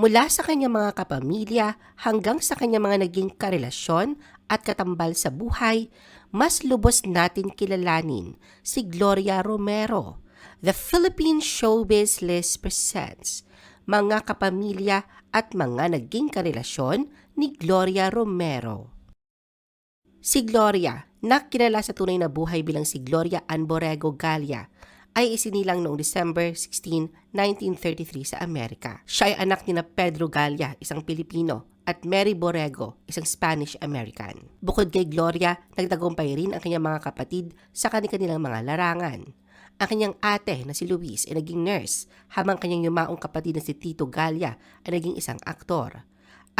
Mula sa kanyang mga kapamilya hanggang sa kanyang mga naging karelasyon at katambal sa buhay, mas lubos natin kilalanin si Gloria Romero. The Philippine Showbiz List presents mga kapamilya at mga naging karelasyon ni Gloria Romero. Si Gloria, na kilala sa tunay na buhay bilang si Gloria Ann Borrego Galia, ay isinilang noong December 16, 1933 sa Amerika. Siya ay anak ni na Pedro Galia, isang Pilipino, at Mary Borrego, isang Spanish-American. Bukod kay Gloria, nagtagumpay rin ang kanyang mga kapatid sa kanilang mga larangan. Ang kanyang ate na si Luis ay naging nurse, habang kanyang yumaong kapatid na si Tito Galia ay naging isang aktor.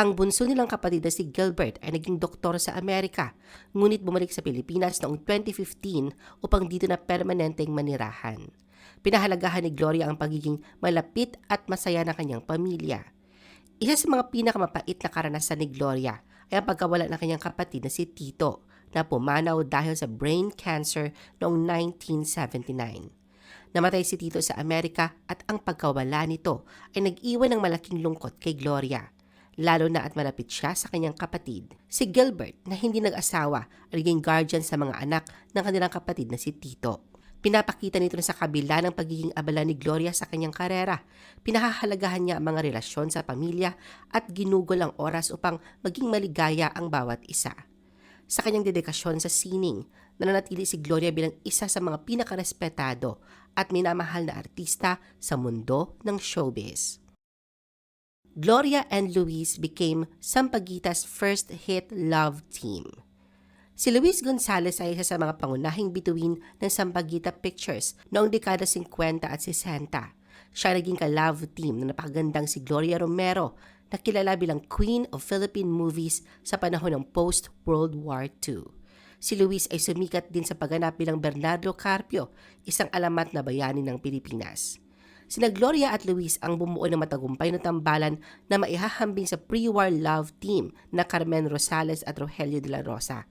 Ang bunso nilang kapatid na si Gilbert ay naging doktor sa Amerika, ngunit bumalik sa Pilipinas noong 2015 upang dito na permanenteng manirahan. Pinahalagahan ni Gloria ang pagiging malapit at masaya ng kanyang pamilya. Isa sa mga pinakamapait na karanasan ni Gloria ay ang pagkawala ng kanyang kapatid na si Tito na pumanaw dahil sa brain cancer noong 1979. Namatay si Tito sa Amerika at ang pagkawala nito ay nag-iwan ng malaking lungkot kay Gloria lalo na at malapit siya sa kanyang kapatid. Si Gilbert na hindi nag-asawa ay naging guardian sa mga anak ng kanilang kapatid na si Tito. Pinapakita nito na sa kabila ng pagiging abala ni Gloria sa kanyang karera, pinahahalagahan niya ang mga relasyon sa pamilya at ginugol ang oras upang maging maligaya ang bawat isa. Sa kanyang dedikasyon sa sining, nananatili si Gloria bilang isa sa mga pinakarespetado at minamahal na artista sa mundo ng showbiz. Gloria and Luis became Sampaguita's first hit love team. Si Luis Gonzalez ay isa sa mga pangunahing bituin ng Sampaguita Pictures noong dekada 50 at 60. Siya naging ka-love team na napakagandang si Gloria Romero na kilala bilang Queen of Philippine Movies sa panahon ng post-World War II. Si Luis ay sumikat din sa pagganap bilang Bernardo Carpio, isang alamat na bayani ng Pilipinas. Sina Gloria at Luis ang bumuo ng matagumpay na tambalan na maihahambing sa pre-war love team na Carmen Rosales at Rogelio de la Rosa.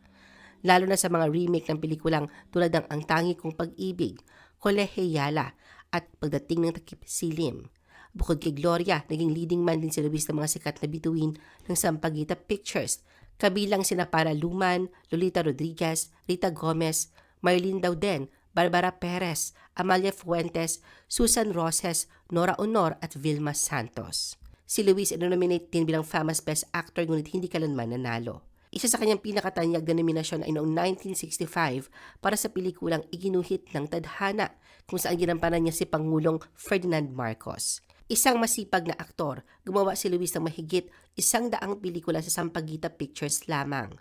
Lalo na sa mga remake ng pelikulang tulad ng Ang Tangi Kong Pag-ibig, Kolehe Yala at Pagdating ng Takip Silim. Bukod kay Gloria, naging leading man din si Luis ng mga sikat na bituin ng Sampaguita Pictures, kabilang sina Para Luman, Lolita Rodriguez, Rita Gomez, Marlene Dauden, Barbara Perez, Amalia Fuentes, Susan Roses, Nora Honor at Vilma Santos. Si Luis ay nominate din bilang Famous Best Actor ngunit hindi kalanman nanalo. Isa sa kanyang pinakatanyag na nominasyon ay noong 1965 para sa pelikulang Iginuhit ng Tadhana kung saan ginampanan niya si Pangulong Ferdinand Marcos. Isang masipag na aktor, gumawa si Luis ng mahigit isang daang pelikula sa Sampaguita Pictures lamang.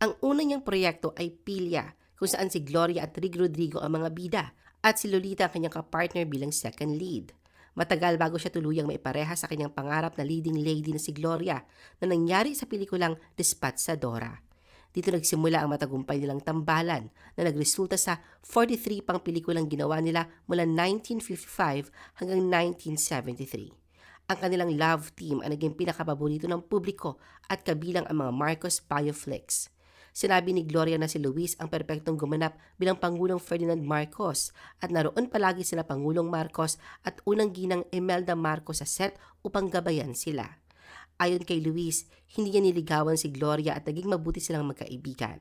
Ang una niyang proyekto ay Pilya, kung saan si Gloria at Rig Rodrigo ang mga bida at si Lolita ang kanyang kapartner bilang second lead. Matagal bago siya tuluyang maipareha sa kanyang pangarap na leading lady na si Gloria na nangyari sa pelikulang Despatsadora. Dito nagsimula ang matagumpay nilang tambalan na nagresulta sa 43 pang pelikulang ginawa nila mula 1955 hanggang 1973. Ang kanilang love team ang naging pinakapaborito ng publiko at kabilang ang mga Marcos flicks. Sinabi ni Gloria na si Luis ang perpektong gumanap bilang Pangulong Ferdinand Marcos at naroon palagi sila Pangulong Marcos at unang ginang Imelda Marcos sa set upang gabayan sila. Ayon kay Luis, hindi niya niligawan si Gloria at naging mabuti silang magkaibigan.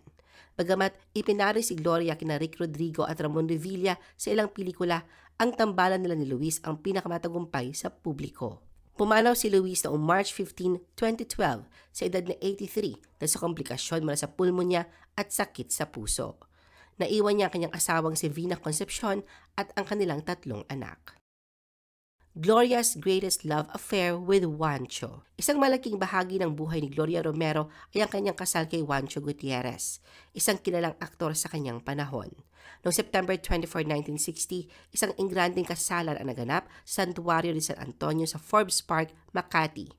Bagamat ipinari si Gloria kina Rick Rodrigo at Ramon Revilla sa ilang pelikula, ang tambalan nila ni Luis ang pinakamatagumpay sa publiko. Pumanaw si Luis noong March 15, 2012 sa edad na 83 dahil sa komplikasyon mula sa pulmonya at sakit sa puso. Naiwan niya ang kanyang asawang si Vina Concepcion at ang kanilang tatlong anak. Gloria's Greatest Love Affair with Juancho. Isang malaking bahagi ng buhay ni Gloria Romero ay ang kanyang kasal kay Juancho Gutierrez, isang kilalang aktor sa kanyang panahon. Noong September 24, 1960, isang ingranding kasalan ang naganap sa Santuario de San Antonio sa Forbes Park, Makati.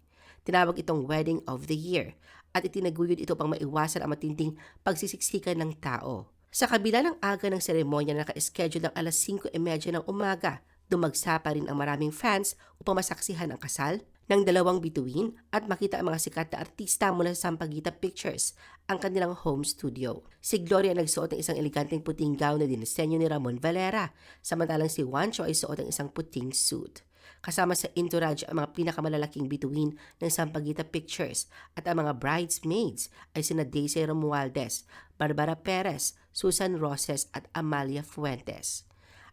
Tinawag itong Wedding of the Year at itinaguyod ito pang maiwasan ang matinding pagsisiksikan ng tao. Sa kabila ng aga ng seremonya na naka-schedule ng alas 5.30 ng umaga, dumagsa pa rin ang maraming fans upang masaksihan ang kasal ng dalawang bituin at makita ang mga sikat na artista mula sa Sampaguita Pictures, ang kanilang home studio. Si Gloria nagsuot ng isang eleganteng puting gown na dinisenyo ni Ramon Valera, samantalang si Juancho ay suot ng isang puting suit. Kasama sa entourage ang mga pinakamalalaking bituin ng Sampaguita Pictures at ang mga bridesmaids ay sina Daisy Romualdez, Barbara Perez, Susan Roses at Amalia Fuentes.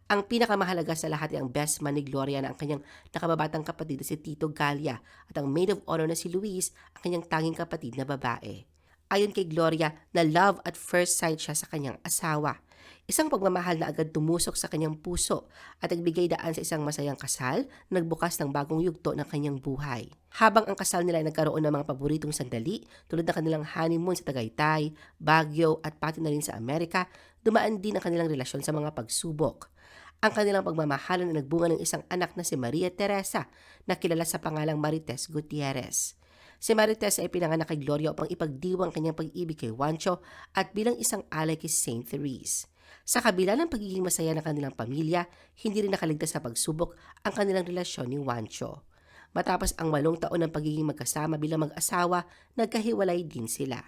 Ang pinakamahalaga sa lahat ay ang best man ni Gloria na ang kanyang nakababatang kapatid na si Tito Galia at ang maid of honor na si Luis, ang kanyang tanging kapatid na babae. Ayon kay Gloria na love at first sight siya sa kanyang asawa. Isang pagmamahal na agad tumusok sa kanyang puso at nagbigay daan sa isang masayang kasal na nagbukas ng bagong yugto ng kanyang buhay. Habang ang kasal nila ay nagkaroon ng mga paboritong sandali tulad ng kanilang honeymoon sa Tagaytay, Baguio at pati na rin sa Amerika, dumaan din ang kanilang relasyon sa mga pagsubok. Ang kanilang pagmamahalan ay nagbunga ng isang anak na si Maria Teresa na kilala sa pangalang Marites Gutierrez. Si Marites ay pinanganak kay Gloria upang ipagdiwang kanyang pag-ibig kay Juancho at bilang isang alay kay Saint Therese. Sa kabila ng pagiging masaya ng kanilang pamilya, hindi rin nakaligtas sa pagsubok ang kanilang relasyon ni Juancho. Matapos ang walong taon ng pagiging magkasama bilang mag-asawa, nagkahiwalay din sila.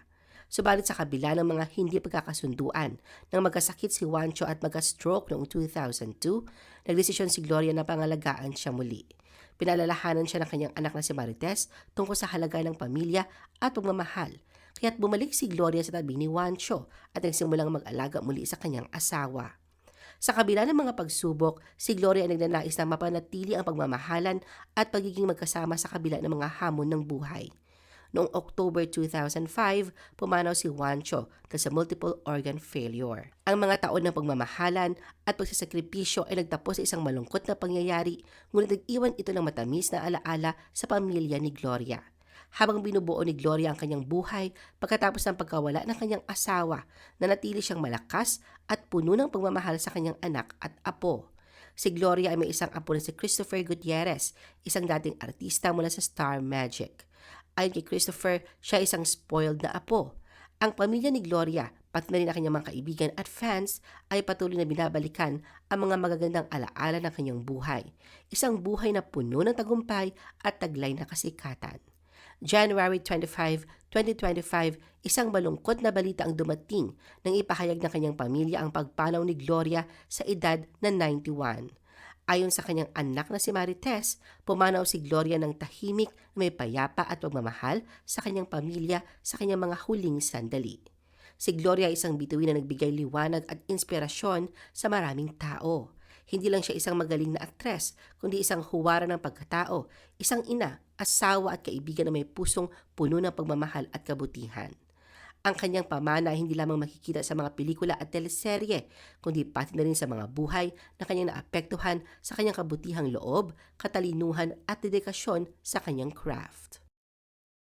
Subalit sa kabila ng mga hindi pagkakasunduan, nang magkasakit si Juancho at magka-stroke noong 2002, nagdesisyon si Gloria na pangalagaan siya muli. Pinalalahanan siya ng kanyang anak na si Marites tungkol sa halaga ng pamilya at pagmamahal. Kaya't bumalik si Gloria sa tabi ni Juancho at nagsimulang mag-alaga muli sa kanyang asawa. Sa kabila ng mga pagsubok, si Gloria ay nagnanais na mapanatili ang pagmamahalan at pagiging magkasama sa kabila ng mga hamon ng buhay. Noong October 2005, pumanaw si Juancho dahil sa multiple organ failure. Ang mga taon ng pagmamahalan at pagsasakripisyo ay nagtapos sa isang malungkot na pangyayari, ngunit nag-iwan ito ng matamis na alaala sa pamilya ni Gloria. Habang binubuo ni Gloria ang kanyang buhay pagkatapos ng pagkawala ng kanyang asawa, nanatili siyang malakas at puno ng pagmamahal sa kanyang anak at apo. Si Gloria ay may isang apo na si Christopher Gutierrez, isang dating artista mula sa Star Magic. Ayon kay Christopher, siya isang spoiled na apo. Ang pamilya ni Gloria, pati na rin ang kanyang mga kaibigan at fans ay patuloy na binabalikan ang mga magagandang alaala ng kanyang buhay. Isang buhay na puno ng tagumpay at taglay na kasikatan. January 25, 2025, isang malungkot na balita ang dumating nang ipahayag ng kanyang pamilya ang pagpanaw ni Gloria sa edad na 91. Ayon sa kanyang anak na si Marites, pumanaw si Gloria ng tahimik na may payapa at pagmamahal sa kanyang pamilya sa kanyang mga huling sandali. Si Gloria ay isang bituin na nagbigay liwanag at inspirasyon sa maraming tao. Hindi lang siya isang magaling na aktres, kundi isang huwara ng pagkatao, isang ina, asawa at kaibigan na may pusong puno ng pagmamahal at kabutihan. Ang kanyang pamana hindi lamang makikita sa mga pelikula at teleserye, kundi pati na rin sa mga buhay na kanyang naapektuhan sa kanyang kabutihang loob, katalinuhan at dedikasyon sa kanyang craft.